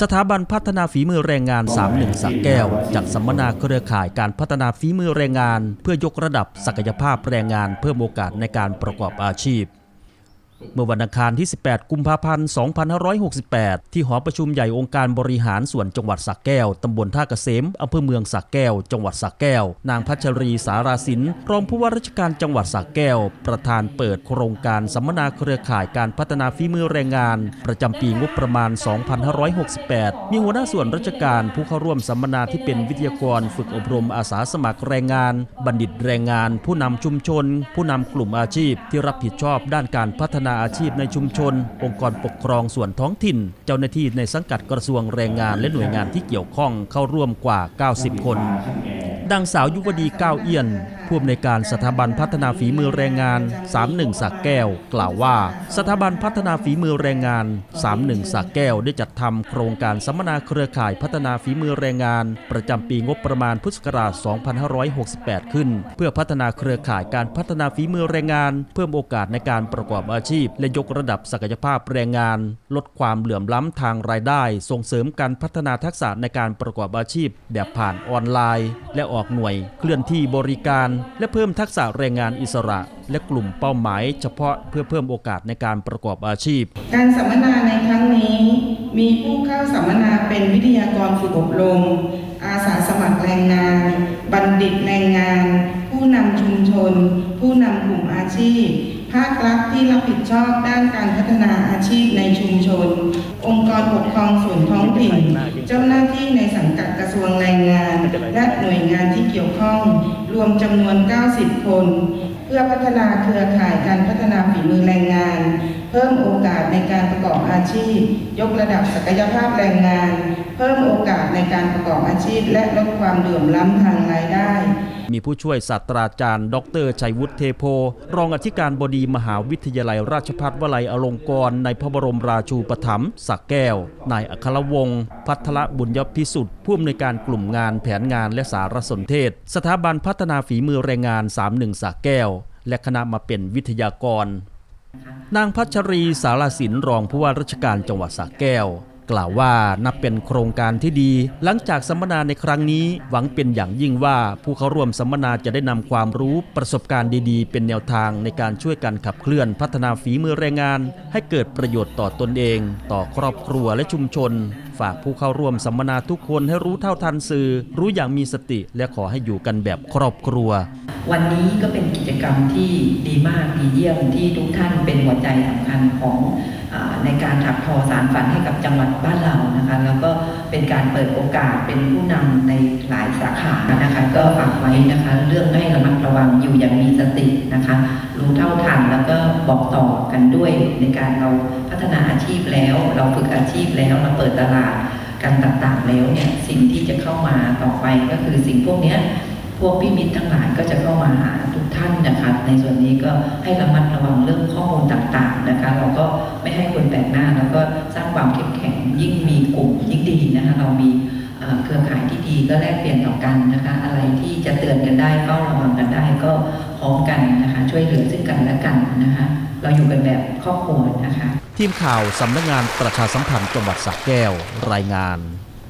สถาบันพัฒนาฝีมือแรงงาน 31สักแก้ว จัดสัมมนาเครือข่ายการพัฒนาฝีมือแรงงาน เพื่อยกระดับศักยภาพแรงงานเพิ่มโอกาสในการประกอบอาชีพ เมื่อวันอังคารที่ 18 กุมภาพันธ์ 2568 ที่หอประชุมใหญ่องค์การบริหารส่วนจังหวัดสักแก้ว ตำบลท่าเกษม อำเภอเมืองสักแก้ว จังหวัดสักแก้ว นางพัชรีสาราสิน รองผู้ว่าราชการจังหวัดสักแก้ว ประธานเปิดโครงการสัมมนาเครือข่ายการพัฒนาฝีมือแรงงาน ประจำปีงบประมาณ 2568 มีหัวหน้าส่วนราชการผู้เข้าร่วมสัมมนาที่เป็นวิทยากรฝึกอบรมอาสาสมัครแรงงาน บัณฑิตแรงงาน ผู้นำชุมชน ผู้นำกลุ่มอาชีพที่รับผิดชอบด้านการพัฒนาอาชีพในชุมชน องค์กรปกครองส่วนท้องถิ่น เจ้าหน้าที่ในสังกัดกระทรวงแรงงานและหน่วยงานที่เกี่ยวข้องเข้าร่วมกว่า 90 คน ดังสาวยุวดีก้าวเอี้ยนผู้อำนวยการสถาบันพัฒนาฝีมือแรงงาน 31สักแก้ว กล่าวว่า สถาบันพัฒนาฝีมือแรงงาน 31สักแก้วได้จัดทำโครงการสัมมนาเครือข่ายพัฒนาฝีมือแรงงาน ประจำปีงบประมาณพุทธศักราช 2568 ขึ้น เพื่อพัฒนาเครือข่ายการพัฒนาฝีมือแรงงาน เพิ่มโอกาสในการประกอบอาชีพ และยกระดับศักยภาพแรงงาน ลดความเหลื่อมล้ำทางรายได้ ส่งเสริมการพัฒนาทักษะในการประกอบอาชีพ แบบผ่านออนไลน์ และออกหน่วย เคลื่อนที่บริการและเพิ่มทักษะแรงงานอิสระ และกลุ่มเป้าหมาย เฉพาะเพื่อเพิ่มโอกาสในการประกอบอาชีพ การสัมมนาในครั้งนี้ มีผู้เข้าสัมมนาเป็นวิทยากรฝึกอบรม อาสาสมัครแรงงาน บัณฑิตแรงงาน ผู้นำชุมชน ผู้นำกลุ่มอาชีพ ภาครัฐที่รับผิดชอบด้านการพัฒนาอาชีพในชุมชน องค์กรปกครองส่วนท้องถิ่น เจ้าหน้าที่ในสังกัดกระทรวงแรงงาน และหน่วยงานที่เกี่ยวข้อง รวมจำนวน 90 คน เพื่อพัฒนาเครือข่ายการพัฒนาฝีมือแรงงาน เพิ่มโอกาสในการประกอบอาชีพ ยกระดับศักยภาพแรงงาน เพิ่มโอกาสในการประกอบอาชีพ และลดความเหลื่อมล้ำทางรายได้ มีผู้ช่วยศาสตราจารย์ ดรชัยวุฒิเทโพ รองอธิการบดีมหาวิทยาลัยราชภัฏวลัยอลงกรณ์ในพระบรมราชูปถัมภ์สักแก้ว นายอัครวงศ์พัทรบุญยพิสุทธิ์ผู้อำนวยการกลุ่มงานแผนงานและสารสนเทศ สถาบันพัฒนาฝีมือแรงงาน 31สักแก้ว และคณะมาเป็นวิทยากร นางพัชรีสารสินรองผู้ว่าราชการจังหวัดสระแก้ว กล่าวว่านับเป็นโครงการที่ดี หลังจากสัมมนาในครั้งนี้ หวังเป็นอย่างยิ่งว่าผู้เข้าร่วมสัมมนาจะได้นำความรู้ประสบการณ์ดีๆ เป็นแนวทางในการช่วยกันขับเคลื่อนพัฒนาฝีมือแรงงาน ให้เกิดประโยชน์ต่อตนเอง ต่อครอบครัวและชุมชน ฝากผู้เข้าร่วมสัมมนาทุกคนให้รู้เท่าทันสื่อ รู้อย่างมีสติและขอให้อยู่กันแบบครอบครัว วันนี้ก็เป็นกิจกรรมที่ดีมากดีเยี่ยมที่ทุกท่านเป็นหัวใจสำคัญของ ในการถักทอสารฝันให้กับจังหวัดบ้านเรานะคะแล้วก็เป็นการเปิดโอกาสเป็นผู้นำในหลายสาขานะคะ ก็ฝากไว้นะคะ เรื่องให้ระมัดระวังอยู่อย่างมีสตินะคะ รู้เท่าทันแล้วก็บอกต่อกันด้วยในการเราพัฒนาอาชีพแล้ว เราฝึกอาชีพแล้วเราเปิดตลาดกันต่างๆแล้วเนี่ยสิ่งที่จะเข้ามาต่อไปก็คือสิ่งพวกนี้พวกพี่มิตรทั้งหลายก็จะเข้ามาหาทุกท่านนะคะในส่วนนี้ก็ให้ระมัดระวังเรื่องข้อมูล เรามีเครือข่ายที่ดีก็แลกเปลี่ยนต่อกันนะคะ อะไรที่จะเตือนกันได้เฝ้าระวังกันได้ก็พร้อมกันนะคะ ช่วยเหลือซึ่งกันและกันนะคะ เราอยู่กันแบบครอบครัวนะคะ ทีมข่าวสำนักงานประชาสัมพันธ์จังหวัดสระแก้วรายงาน